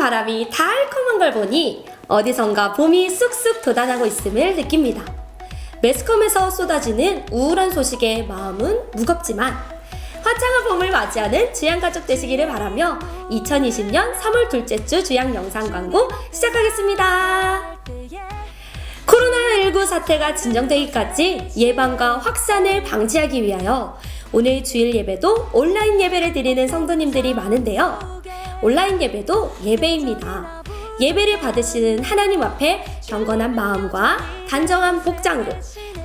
바람이 달콤한 걸 보니 어디선가 봄이 쑥쑥 돋아나고 있음을 느낍니다. 매스컴에서 쏟아지는 우울한 소식에 마음은 무겁지만 화창한 봄을 맞이하는 주양가족 되시기를 바라며 2020년 3월 둘째 주 주양 영상 광고 시작하겠습니다. 코로나19 사태가 진정되기까지 예방과 확산을 방지하기 위하여 오늘 주일 예배도 온라인 예배를 드리는 성도님들이 많은데요. 온라인 예배도 예배입니다. 예배를 받으시는 하나님 앞에 경건한 마음과 단정한 복장으로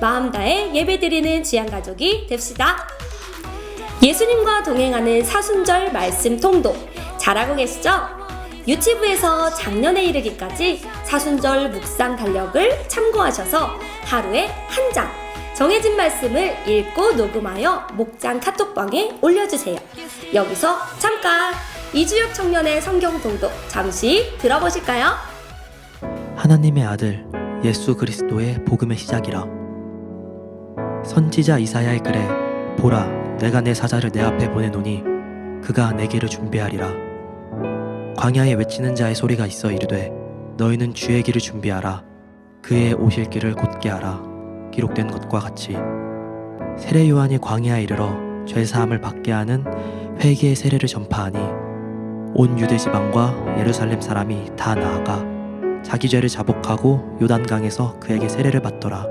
마음 다해 예배 드리는 귀한 가족이 됩시다. 예수님과 동행하는 사순절 말씀 통독 잘하고 계시죠? 유튜브에서 작년에 이르기까지 사순절 묵상 달력을 참고하셔서 하루에 한 장 정해진 말씀을 읽고 녹음하여 목장 카톡방에 올려주세요. 여기서 잠깐 이주역 청년의 성경 통독 잠시 들어보실까요? 하나님의 아들 예수 그리스도의 복음의 시작이라. 선지자 이사야의 글에 보라 내가 내 사자를 내 앞에 보내노니 그가 내 길을 준비하리라. 광야에 외치는 자의 소리가 있어 이르되 너희는 주의 길을 준비하라. 그의 오실 길을 곧게 하라. 기록된 것과 같이. 세례 요한이 광야에 이르러 죄 사함을 받게 하는 회개의 세례를 전파하니 온 유대 지방과 예루살렘 사람이 다 나아가 자기 죄를 자복하고 요단강에서 그에게 세례를 받더라.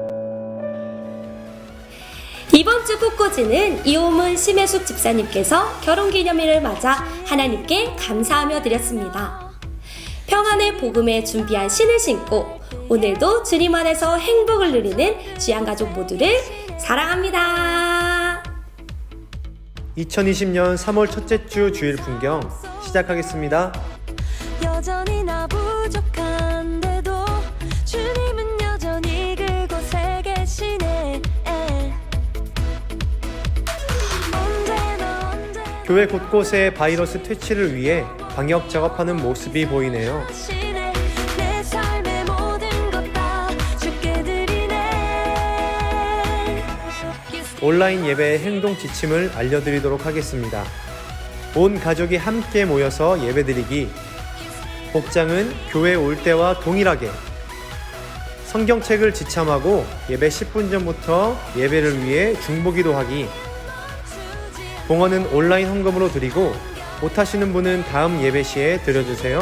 이번 주 꽃꽂이는 이호문 심혜숙 집사님께서 결혼기념일을 맞아 하나님께 감사하며 드렸습니다. 평안의 복음에 준비한 신을 신고 오늘도 주님 안에서 행복을 누리는 귀한 가족 모두를 사랑합니다. 2020년 3월 첫째 주 주일 풍경 시작하겠습니다. 여전히 나 부족한데도 주님은 여전히 그곳에 계시네 언제나 언제나 교회 곳곳에 바이러스 퇴치를 위해 방역 작업하는 모습이 보이네요. 온라인 예배의 행동 지침을 알려드리도록 하겠습니다. 온 가족이 함께 모여서 예배드리기. 복장은 교회 올 때와 동일하게. 성경책을 지참하고 예배 10분 전부터 예배를 위해 중보기도 하기. 봉헌은 온라인 헌금으로 드리고 못하시는 분은 다음 예배 시에 드려주세요.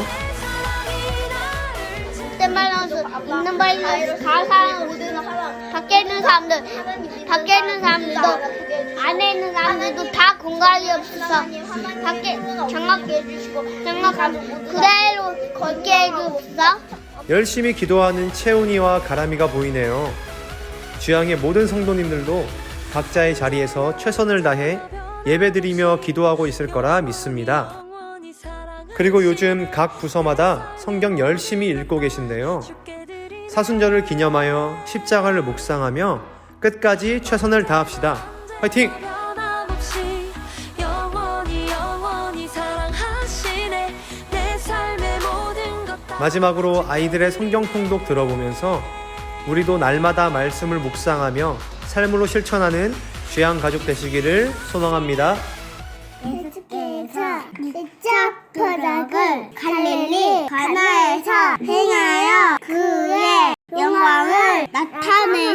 있는 다 사람, 밖에 있는 사람들, 밖에 있는 사람들도, 안에 있는 사람들도 다 공간이 없어서, 밖에 장갑게 해주시고, 장갑하면 그대로 걷게 해주옵소서. 열심히 기도하는 채훈이와 가람이가 보이네요. 주양의 모든 성도님들도 각자의 자리에서 최선을 다해 예배드리며 기도하고 있을 거라 믿습니다. 그리고 요즘 각 부서마다 성경 열심히 읽고 계신데요. 사순절을 기념하여 십자가를 묵상하며 끝까지 최선을 다합시다. 화이팅! 마지막으로 아이들의 성경 통독 들어보면서 우리도 날마다 말씀을 묵상하며 삶으로 실천하는 귀한 가족 되시기를 소망합니다. 갈릴리 가나에서 행하여 그의 영광을 나타내